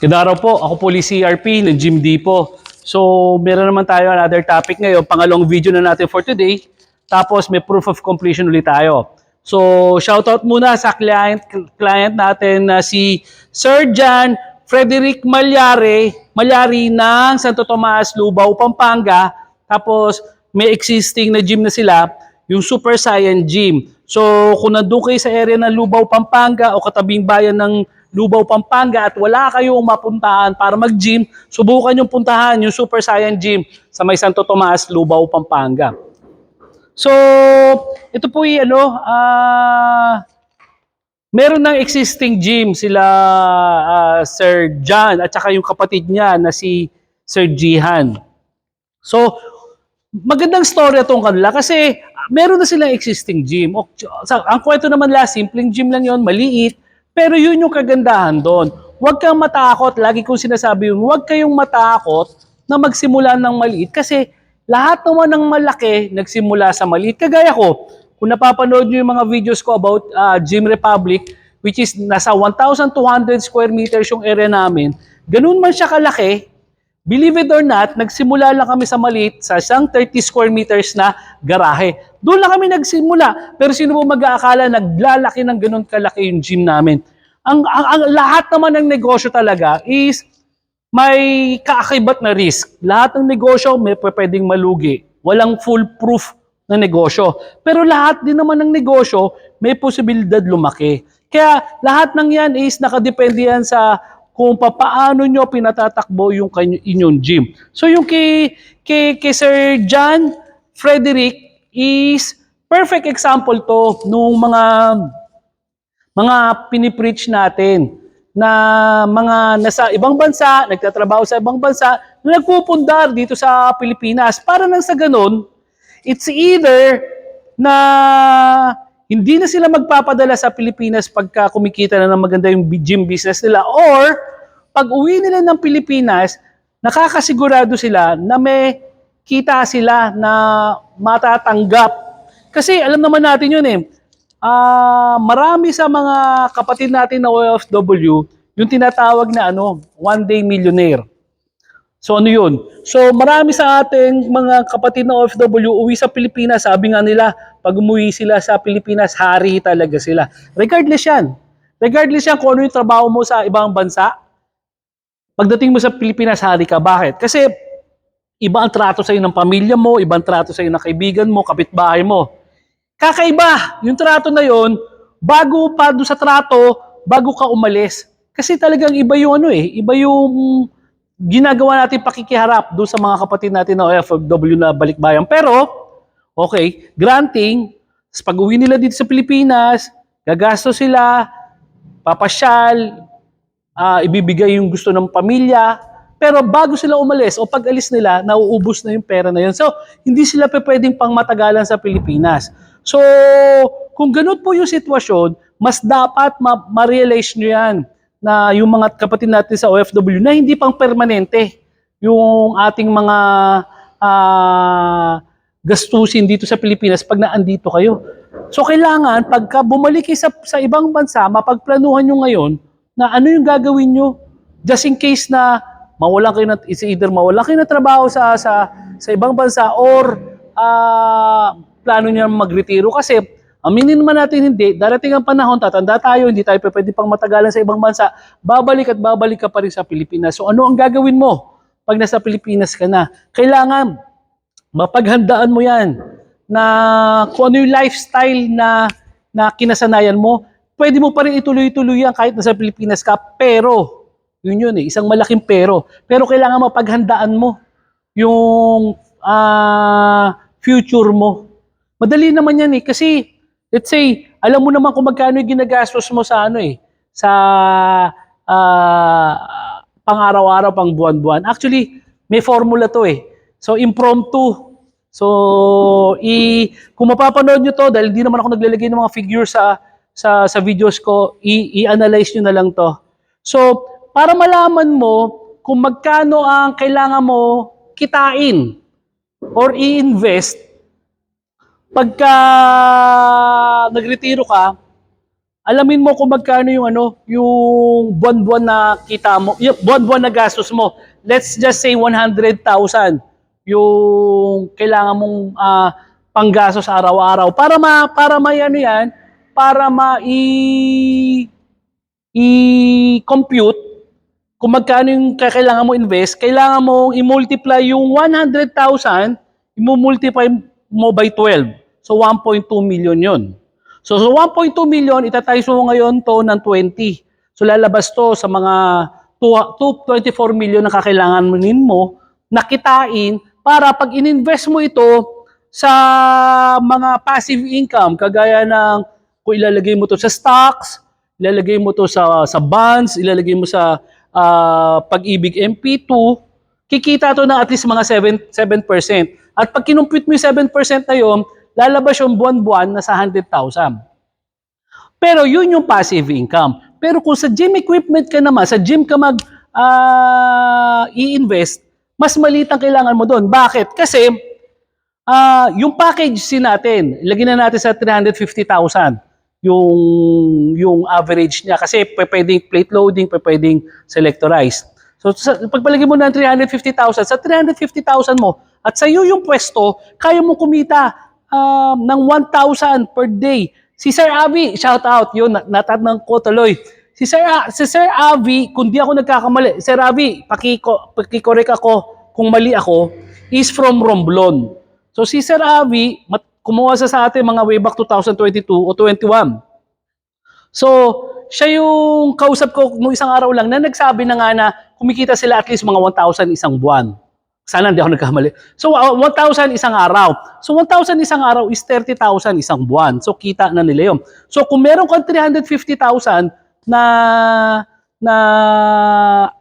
Araw po, ako po Lee CRP ng Jim D po. So, meron naman tayo another topic ngayon, pangalawang video na natin for today. Tapos may proof of completion ulit tayo. So, shoutout muna sa client client natin na si Sir John Frederick Malyari, Malyari ng Santo Tomas, Lubao, Pampanga. Tapos may existing na gym na sila, yung Super Saiyan Gym. So, kung nandun kayo sa area ng Lubao, Pampanga o katabing bayan ng Lubao, Pampanga at wala kayong mapuntahan para mag-gym, subukan yung puntahan yung Super Saiyan Gym sa may Santo Tomas, Lubao, Pampanga. So, ito po yung ano, ah, meron ng existing gym sila ah, Sir John at saka yung kapatid niya na si Sir Jihan. So, magandang story itong kanila kasi meron na silang existing gym. Ang kwento naman la, simpleng gym lang yon maliit, pero yun yung kagandahan doon. Huwag kang matakot, lagi kong sinasabi yun, huwag kayong matakot na magsimula ng maliit kasi lahat naman ng malaki nagsimula sa maliit. Kagaya ko, kung napapanood nyo yung mga videos ko about uh, Gym Republic, which is nasa 1,200 square meters yung area namin, ganun man siya kalaki, Believe it or not, nagsimula lang kami sa maliit sa isang 30 square meters na garahe. Doon lang kami nagsimula. Pero sino mo mag-aakala naglalaki ng ganun kalaki yung gym namin? Ang, ang, ang lahat naman ng negosyo talaga is may kaakibat na risk. Lahat ng negosyo may pwedeng malugi. Walang foolproof na negosyo. Pero lahat din naman ng negosyo may posibilidad lumaki. Kaya lahat ng yan is nakadepende yan sa kung papaano nyo pinatatakbo yung kanyo, inyong gym. So yung kay, kay, kay Sir John Frederick is perfect example to nung mga mga pinipreach natin na mga nasa ibang bansa, nagtatrabaho sa ibang bansa, na nagpupundar dito sa Pilipinas. Para nang sa ganun, it's either na hindi na sila magpapadala sa Pilipinas pagka kumikita na ng maganda yung gym business nila or pag uwi nila ng Pilipinas, nakakasigurado sila na may kita sila na matatanggap. Kasi alam naman natin yun eh, ah marami sa mga kapatid natin na OFW, yung tinatawag na ano, one day millionaire. So ano yun? So marami sa ating mga kapatid na OFW uwi sa Pilipinas, sabi nga nila, pag umuwi sila sa Pilipinas, hari talaga sila. Regardless yan. Regardless yan kung ano yung trabaho mo sa ibang bansa, pagdating mo sa Pilipinas, hari ka. Bakit? Kasi iba ang trato sa'yo ng pamilya mo, ibang trato sa'yo ng kaibigan mo, kapitbahay mo. Kakaiba, yung trato na yon bago pa doon sa trato, bago ka umalis. Kasi talagang iba yung ano eh, iba yung ginagawa natin pakikiharap doon sa mga kapatid natin na OFW na balikbayan. Pero, okay, granting, pag uwi nila dito sa Pilipinas, gagasto sila, papasyal, ah, ibibigay yung gusto ng pamilya, pero bago sila umalis o pag alis nila, nauubos na yung pera na yun. So, hindi sila pe pwedeng pang matagalan sa Pilipinas. So, kung ganun po yung sitwasyon, mas dapat ma- ma-realize nyo yan na yung mga kapatid natin sa OFW na hindi pang permanente yung ating mga ah, gastusin dito sa Pilipinas pag naandito kayo. So kailangan pagka bumalik kayo sa, sa ibang bansa, mapagplanuhan nyo ngayon na ano yung gagawin nyo just in case na mawalan kayo na, it's either mawalan kayo na trabaho sa, sa, sa ibang bansa or ah, plano nyo magretiro kasi aminin naman natin hindi, darating ang panahon, tatanda tayo, hindi tayo pwede pang matagalan sa ibang bansa, babalik at babalik ka pa rin sa Pilipinas. So ano ang gagawin mo pag nasa Pilipinas ka na? Kailangan mapaghandaan mo yan na kung ano yung lifestyle na, na kinasanayan mo, pwede mo pa rin ituloy-tuloy yan kahit nasa Pilipinas ka, pero, yun yun eh, isang malaking pero. Pero kailangan mapaghandaan mo yung ah, future mo. Madali naman yan eh, kasi, let's say, alam mo naman kung magkano yung ginagastos mo sa ano eh, sa ah, pang-araw-araw, pang buwan-buwan. Actually, may formula to eh. So, impromptu. So, i kung mapapanood nyo to, dahil di naman ako naglalagay ng mga figure sa, sa, sa videos ko, i-analyze nyo na lang to. So, para malaman mo kung magkano ang kailangan mo kitain or i-invest pagka nagretiro ka, alamin mo kung magkano yung ano, yung buwan-buwan na kita mo, yung buwan-buwan na gastos mo. Let's just say 100,000 yung kailangan mong ah, panggastos araw-araw para ma para may ano yan, para ma i i-compute kung magkano yung kailangan mo invest, kailangan mo i-multiply yung 100,000, i-multiply mo by 12. So 1.2 million yun. So, so 1.2 million, itatimes mo ngayon to ng 20. So lalabas to sa mga 2, 2, 24 million na kakailangan mo nakitain para pag ininvest mo ito sa mga passive income, kagaya ng kung ilalagay mo to sa stocks, ilalagay mo to sa sa bonds, ilalagay mo sa ah, pag-ibig MP2, kikita to ng at least mga 7, 7%. At pag kinumpute mo yung 7% na yun, lalabas yung buwan-buwan na sa 100,000. Pero yun yung passive income. Pero kung sa gym equipment ka naman, sa gym ka mag ah, i-invest, mas maliit ang kailangan mo doon. Bakit? Kasi ah, yung package sin natin, lagyan na natin sa 350,000 yung yung average niya kasi pwedeng plate loading, pwedeng selectorized. So sa, pagpalagay mo ng 350,000, sa 350,000 mo at sa iyo yung pwesto, kaya mo kumita um, ng 1,000 per day. Si Sir Avi, shout out, yun, nat- natanong ko tuloy. Si Sir, si Sir Avi, kung di ako nagkakamali, Sir Avi, pakiko, pakikorek ako kung mali ako, is from Romblon. So si Sir Avi, mat, kumuha sa sa atin mga way back 2022 o 21. So, siya yung kausap ko nung isang araw lang na nagsabi na nga na kumikita sila at least mga 1,000 isang buwan. Sana hindi ako nagkamali. So, uh, 1,000 isang araw. So, 1,000 isang araw is 30,000 isang buwan. So, kita na nila yun. So, kung meron kang 350,000 na na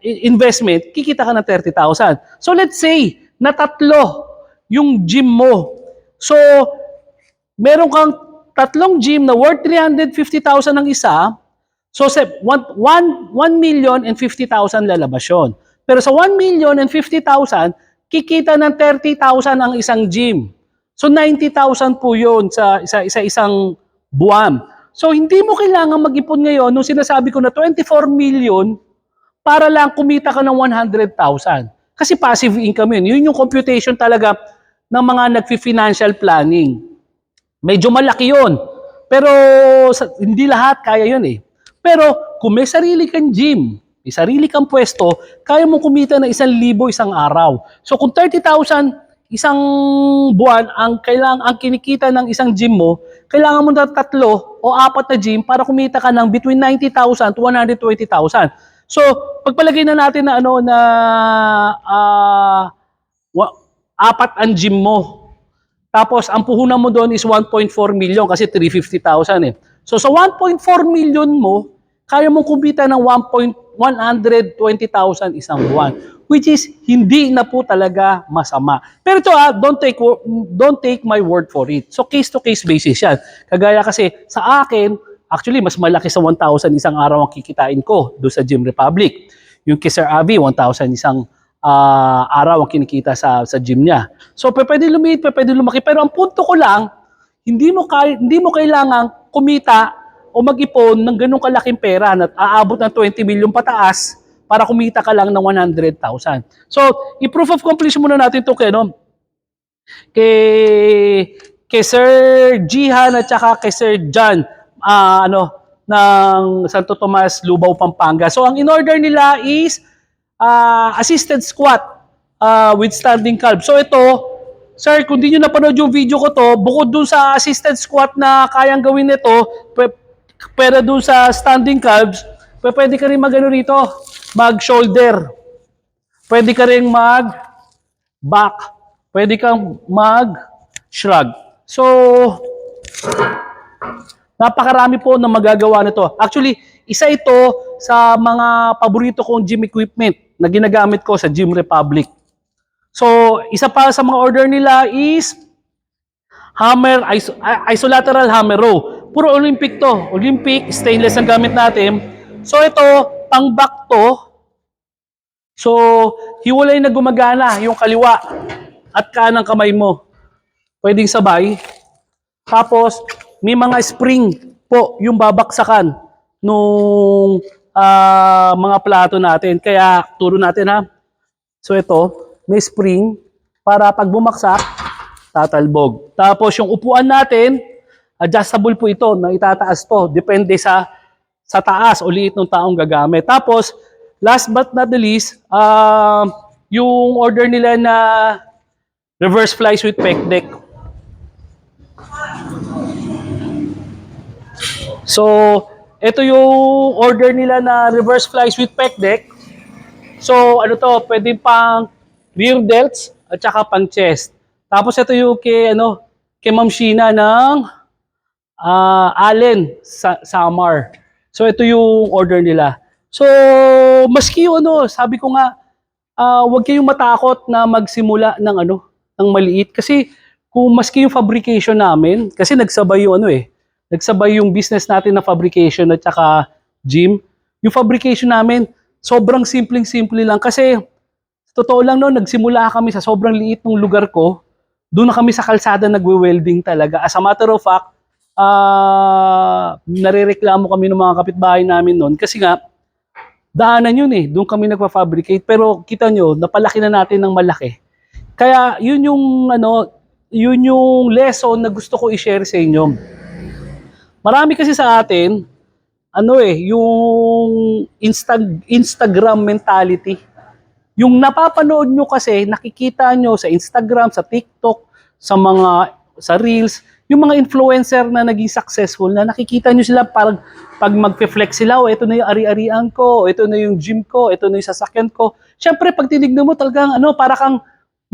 investment, kikita ka ng 30,000. So, let's say, na tatlo yung gym mo. So, meron kang tatlong gym na worth 350,000 ang isa, so sa 1, 1, 1 million and 50,000 lalabas yun. Pero sa 1 million and 50,000, kikita ng 30,000 ang isang gym. So 90,000 po yun sa isa, isa isang buwan. So hindi mo kailangan mag-ipon ngayon nung sinasabi ko na 24 million para lang kumita ka ng 100,000. Kasi passive income yun. Yun yung computation talaga ng mga nagfi-financial planning. Medyo malaki yun. Pero sa, hindi lahat kaya yun eh. Pero kung may sarili kang gym, may sarili kang pwesto, kaya mo kumita ng isang libo isang araw. So kung 30,000 isang buwan ang kailangan ang kinikita ng isang gym mo, kailangan mo na tatlo o apat na gym para kumita ka ng between 90,000 to 120,000. So, pagpalagay na natin na ano na wa- apat ang gym mo. Tapos, ang puhunan mo doon is 1.4 million kasi 350,000 eh. So, sa 1.4 million mo, kaya mong kumita ng 1.120,000 isang buwan. Which is, hindi na po talaga masama. Pero ito ah, don't take, don't take my word for it. So, case-to-case basis yan. Kagaya kasi, sa akin, actually, mas malaki sa 1,000 isang araw ang kikitain ko doon sa Gym Republic. Yung kay Sir Avi, 1,000 isang ah, araw ang kinikita sa sa gym niya. So pwede lumiit, pwede lumaki, pero ang punto ko lang, hindi mo kay, hindi mo kailangang kumita o mag-ipon ng ganung kalaking pera na aabot ng 20 million pataas para kumita ka lang ng 100,000. So, i-proof of completion muna natin to kay no, kay kay Sir Jihan at saka kay Sir John ah, ano ng Santo Tomas, Lubao, Pampanga. So ang in-order nila is ah, assisted squat ah, with standing calf. So ito, sir, kung di nyo napanood yung video ko to, bukod dun sa assisted squat na kayang gawin nito, pero dun sa standing calves, pwe- pwede ka rin mag ano rito, mag shoulder. Pwede ka rin mag back. Pwede kang mag shrug. So, napakarami po na magagawa nito. Actually, isa ito sa mga paborito kong gym equipment na ginagamit ko sa Gym Republic. So, isa pa sa mga order nila is hammer, iso, isolateral hammer row. Puro Olympic to. Olympic, stainless ang gamit natin. So, ito, pang back to. So, hiwalay na gumagana yung kaliwa at kanang kamay mo. Pwedeng sabay. Tapos, may mga spring po yung babaksakan nung ah, mga plato natin. Kaya turo natin ha. So ito, may spring para pag bumaksak, tatalbog. Tapos yung upuan natin, adjustable po ito na itataas to. Depende sa sa taas o liit ng taong gagamit. Tapos, last but not the least, ah, yung order nila na reverse fly sweep pec deck. So, ito yung order nila na reverse fly sweep pec deck. So, ano to, pwede pang rear delts at saka pang chest. Tapos ito yung kay, ano, kay Ma'am Sheena ng ah Allen sa Samar. So ito yung order nila. So maski yung ano, sabi ko nga ah wag kayong matakot na magsimula ng ano, ng maliit kasi kung maski yung fabrication namin kasi nagsabay yung ano eh, nagsabay yung business natin na fabrication at saka gym. Yung fabrication namin sobrang simpleng-simple lang kasi totoo lang no, nagsimula kami sa sobrang liit ng lugar ko. Doon na kami sa kalsada nagwe-welding talaga. As a matter of fact, ah narereklamo kami ng mga kapitbahay namin noon kasi nga daanan yun eh. Doon kami nagpa-fabricate. Pero kita nyo, napalaki na natin ng malaki. Kaya yun yung ano, yun yung lesson na gusto ko i-share sa inyo. Marami kasi sa atin, ano eh, yung Insta- Instagram mentality. Yung napapanood nyo kasi, nakikita nyo sa Instagram, sa TikTok, sa mga, sa Reels, yung mga influencer na naging successful na nakikita nyo sila parang pag magpe-flex sila, oh, ito na yung ari-arian ko, ito na yung gym ko, ito na yung sasakyan ko. Siyempre, pag tinignan mo talagang ano, para kang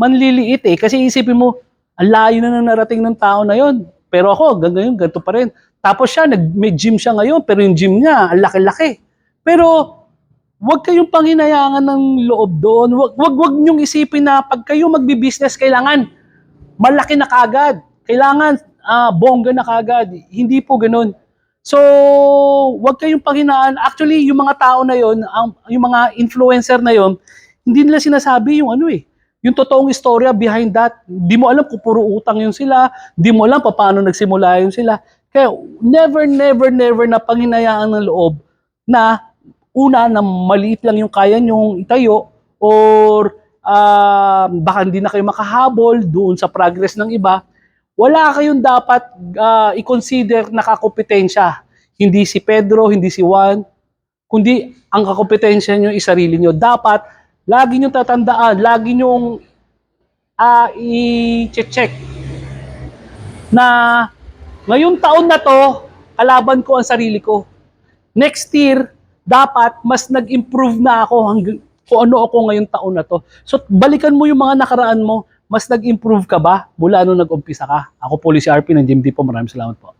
manliliit eh. Kasi isipin mo, ang layo na nang narating ng tao na yon. Pero ako, ngayon, ganito pa rin. Tapos siya, nag, may gym siya ngayon, pero yung gym niya, ang laki-laki. Pero, wag kayong panghinayangan ng loob doon. Wag, wag, wag niyong isipin na pag kayo magbi-business, kailangan malaki na kagad. Kailangan ah, bongga na kagad. Hindi po ganun. So, wag kayong panghinaan. Actually, yung mga tao na yon, ang, yung mga influencer na yon, hindi nila sinasabi yung ano eh, yung totoong istorya behind that. Di mo alam kung puro utang yung sila, di mo alam pa paano nagsimula yung sila. Kaya never, never, never na panghinayaan ng loob na una na maliit lang yung kaya nyong itayo or ah, baka hindi na kayo makahabol doon sa progress ng iba, wala kayong dapat ah, i-consider na kakompetensya. Hindi si Pedro, hindi si Juan, kundi ang kakompetensya nyo is sarili nyo. Dapat, lagi nyo tatandaan, lagi nyo ah, i-check na ngayong taon na to, kalaban ko ang sarili ko. Next year, dapat mas nag-improve na ako hanggang kung ano ako ngayong taon na to. So, balikan mo yung mga nakaraan mo, mas nag-improve ka ba mula nung nag-umpisa ka? Ako po, si RP ng GMT po. Maraming salamat po.